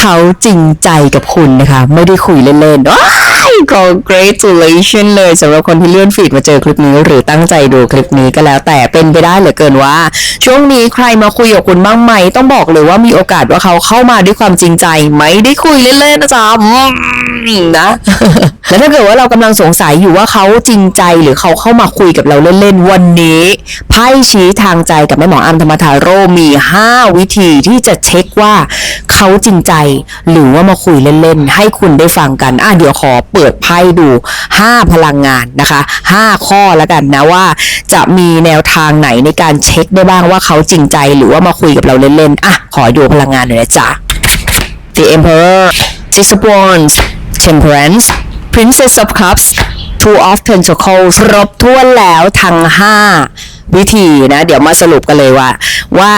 เขาจริงใจกับคุณนะคะ ไม่ได้คุยเล่นๆว้าย congratulation เลยสำหรับคนที่เลื่อนฟีดมาเจอคลิปนี้ หรือตั้งใจดูคลิปนี้ก็แล้วแต่เป็นไปได้เหลือเกินว่า ช่วงนี้ใครมาคุยกับคุณบ้างไหม ต้องบอกเลยว่ามีโอกาสว่าเขาเข้ามาด้วยความจริงใจ ไม่ได้คุยเล่นๆนะจ๊ะนะแล้วถ้าเกิดว่าเรากำลังสงสัยอยู่ว่าเขาจริงใจหรือเขาเข้ามาคุยกับเราเล่นๆวันนี้ไพ่ชี้ทางใจกับแม่หมออัมธรรมทาโร่มี 5 วิธีที่จะเช็คว่า เขาจริงใจ หรือว่ามาคุยเล่นๆ ให้คุณได้ฟังกัน อะเดี๋ยวขอเปิดไพ่ดู 5 พลังงานนะคะ 5 ข้อแล้วกันนะว่า จะมีแนวทางไหนในการเช็คได้บ้างว่าเขาจริงใจหรือว่ามาคุยกับเราเล่นๆ อะ ขอดูพลังงานหน่อยนะจ๊ะ The Emperor Six of Wands Temperance Princess of Cups Two of Pentacles ครบถ้วนแล้วทั้ง 5 วิธีนะ เดี๋ยวมาสรุปกันเลยว่าว่า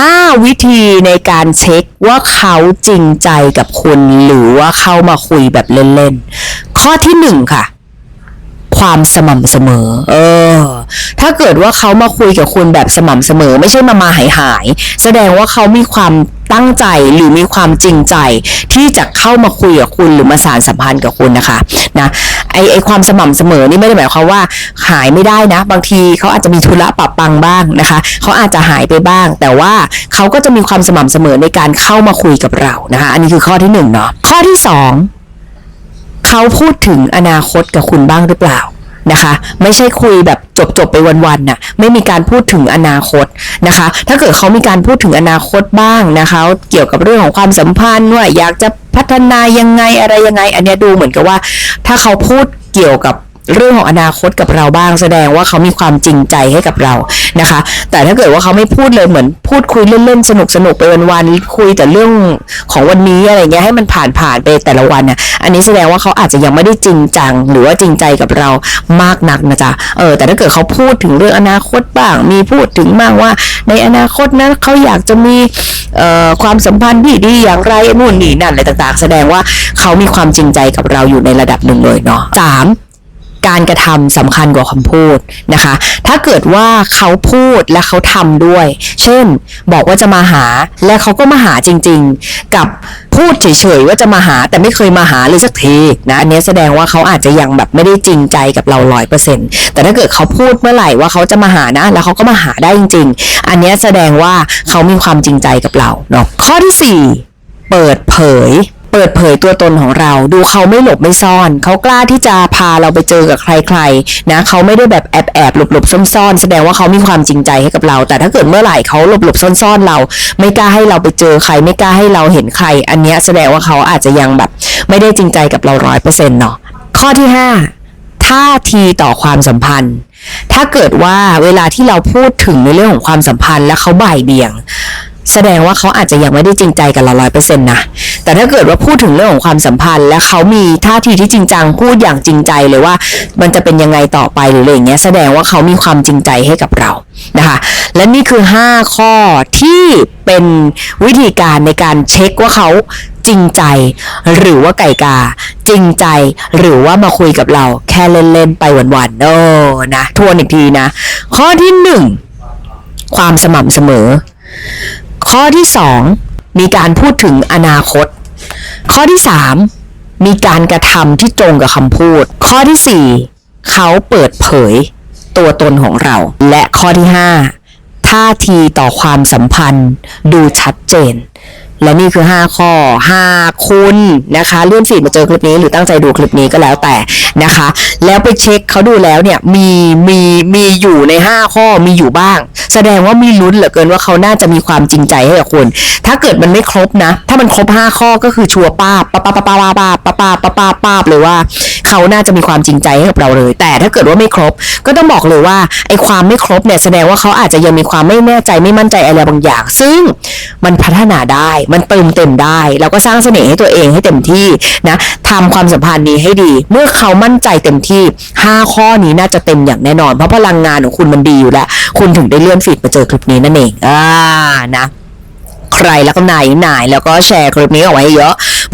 5 วิธีในการเช็คว่าเขาจริงใจกับคุณหรือว่าเข้ามาคุยแบบเล่นๆ ข้อที่ 1 ค่ะ ความสม่ำเสมอ เออ ถ้าเกิดว่าเขามาคุยกับคุณแบบสม่ำเสมอ ไม่ใช่มามาหายหายๆแสดงว่าเขามีความตั้งใจหรือมีความจริงใจ ที่จะเข้ามาคุยกับคุณหรือมาสานสัมพันธ์กับคุณนะคะนะไอไอความสม่ำเสมอนี่ไม่ได้หมายความว่าหายไม่ได้นะ บางทีเขาอาจจะมีธุระปะปังบ้างนะคะเขาอาจจะหายไปบ้าง แต่ว่าเขาก็จะมีความสม่ำเสมอในการเข้ามาคุยกับเรานะคะ อันนี้คือข้อที่หนึ่งเนาะข้อที่สองเขาพูดถึงอนาคตกับคุณบ้างหรือเปล่า นะคะ ไม่ใช่คุยแบบจบจบไปวันๆน่ะไม่มีการพูดถึงอนาคตนะคะ ถ้าเกิดเขามีการพูดถึงอนาคตบ้างนะคะ เกี่ยวกับเรื่องของความสัมพันธ์ว่าอยากจะพัฒนายังไงอะไรยังไง อันนี้ดูเหมือนกับว่า ถ้าเขาพูดเกี่ยวกับ เรื่องของอนาคตกับเราบ้างแสดงว่าเขามีความจริงใจให้กับเรานะคะ แต่ถ้าเกิดว่าเขาไม่พูดเลยเหมือนพูดคุยเล่นๆสนุกๆไปวันๆคุยแต่เรื่องของวันนี้อะไรเงี้ยให้มันผ่านผ่านๆไปแต่ละวันน่ะอันนี้แสดงว่าเขาอาจจะยังไม่ได้จริงจังหรือว่าจริงใจกับเรามากนักนะจ๊ะเออแต่ถ้าเกิดเขาพูดถึงเรื่องอนาคตบ้าง มีพูดถึงบ้างว่า ในอนาคตนั้นเขาอยากจะมีความสัมพันธ์ที่ดีอย่างไรนู่นนี่นั่นอะไรต่างๆ แสดงว่าเขามีความจริงใจกับเราอยู่ในระดับหนึ่งเลยเนาะสาม การกระทำสำคัญกว่าคำพูดนะคะ ถ้าเกิดว่าเขาพูดและเขาทำด้วย เช่น บอกว่าจะมาหาและเขาก็มาหาจริง ๆ กับพูดเฉยๆว่าจะมาหาแต่ไม่เคยมาหาเลยสักทีนะอันนี้แสดงว่าเขาอาจจะยังแบบไม่ได้จริงใจกับเราร้อยเปอร์เซ็นต์แต่ถ้าเกิดเขาพูดเมื่อไหร่ว่าเขาจะมาหานะ แล้วเขาก็มาหาได้จริง ๆ อันนี้แสดงว่าเขามีความจริงใจกับเราเนาะข้อที่สี่เปิดเผย เปิดเผยตัวตนของเรา ดูเขาไม่หลบไม่ซ่อน เขากล้าที่จะพาเราไปเจอกับใครๆนะเขาไม่ได้แบบแอบแอบหลบหลบซ่อนซ่อนๆแสดงว่าเขามีความจริงใจให้กับเรา แต่ถ้าเกิดเมื่อไหร่เขาหลบหลบซ่อนซ่อนๆเรา ไม่กล้าให้เราไปเจอใคร ไม่กล้าให้เราเห็นใคร อันเนี้ยแสดงว่าเขาอาจจะยังแบบ ไม่ได้จริงใจกับเราร้อยเปอร์เซ็นต์เนาะข้อที่ห้าท่าทีต่อความสัมพันธ์ ถ้าเกิดว่าเวลาที่เราพูดถึงในเรื่องของความสัมพันธ์ และเขาบ่ายเบี่ยง แสดงว่าเขาอาจจะยังไม่ได้จริงใจกับเราร้อยเปอร์เซ็นต์นะ แต่ถ้าเกิดว่าพูดถึงเรื่องของความสัมพันธ์ และเขามีท่าทีที่จริงจังพูดอย่างจริงใจเลยว่า มันจะเป็นยังไงต่อไปหรืออะไรอย่างเงี้ยแสดงว่าเขามีความจริงใจให้กับเรานะคะและนี่คือ 5 ข้อที่เป็นวิธีการในการเช็คว่าเขาจริงใจ หรือว่าไก่กา จริงใจหรือว่ามาคุยกับเรา แค่เล่นๆไปวันๆโอ้นะทวนอีกทีนะ ข้อที่หนึ่งความสม่ำเสมอ ข้อที่สองมีการพูดถึงอนาคต ข้อที่สามมีการกระทำที่ตรงกับคำพูด ข้อที่สี่เขาเปิดเผยตัวตนของเรา และข้อที่ห้าท่าทีต่อความสัมพันธ์ดูชัดเจน และนี่คือ 5 ข้อ 5 คุณนะคะเลื่อนฟีดมาเจอคลิปนี้หรือตั้งใจดูคลิปนี้ก็แล้วแต่นะคะ แล้วไปเช็คเขาดูแล้วเนี่ยมีมีมีอยู่ใน 5 ข้อมีอยู่บ้าง แสดงว่ามีลุ้นเหลือเกินว่าเขาน่าจะมีความจริงใจให้กับคุณถ้าเกิดมันไม่ครบนะ ถ้ามันครบ 5 ข้อก็คือชัวร์ป้าบป้าป้าป้าป้าป้าป้าป้าป้าป้าป้าป้าบเลยว่า เขาน่าจะมีความจริงใจให้กับเราเลย แต่ถ้าเกิดว่าไม่ครบ ก็ต้องบอกเลยว่าไอ้ความไม่ครบเนี่ยแสดงว่าเขาอาจจะยังมีความไม่แน่ใจไม่มั่นใจอะไรบางอย่าง ซึ่งมันพัฒนาได้มันเติมเต็มได้ แล้วก็สร้างเสน่ห์ให้ตัวเองให้เต็มที่นะทำความสัมพันธ์นี้ให้ดี เมื่อเขามั่นใจเต็มที่ 5 ข้อนี้น่าจะเต็มอย่างแน่นอน เพราะพลังงานของคุณมันดีอยู่แล้ว คุณถึงได้เลื่อนฟีดมาเจอคลิปนี้นั่นเองอ่านะใครแล้วก็ไหนไหนแล้วก็แชร์คลิปนี้เอาไว้เยอะ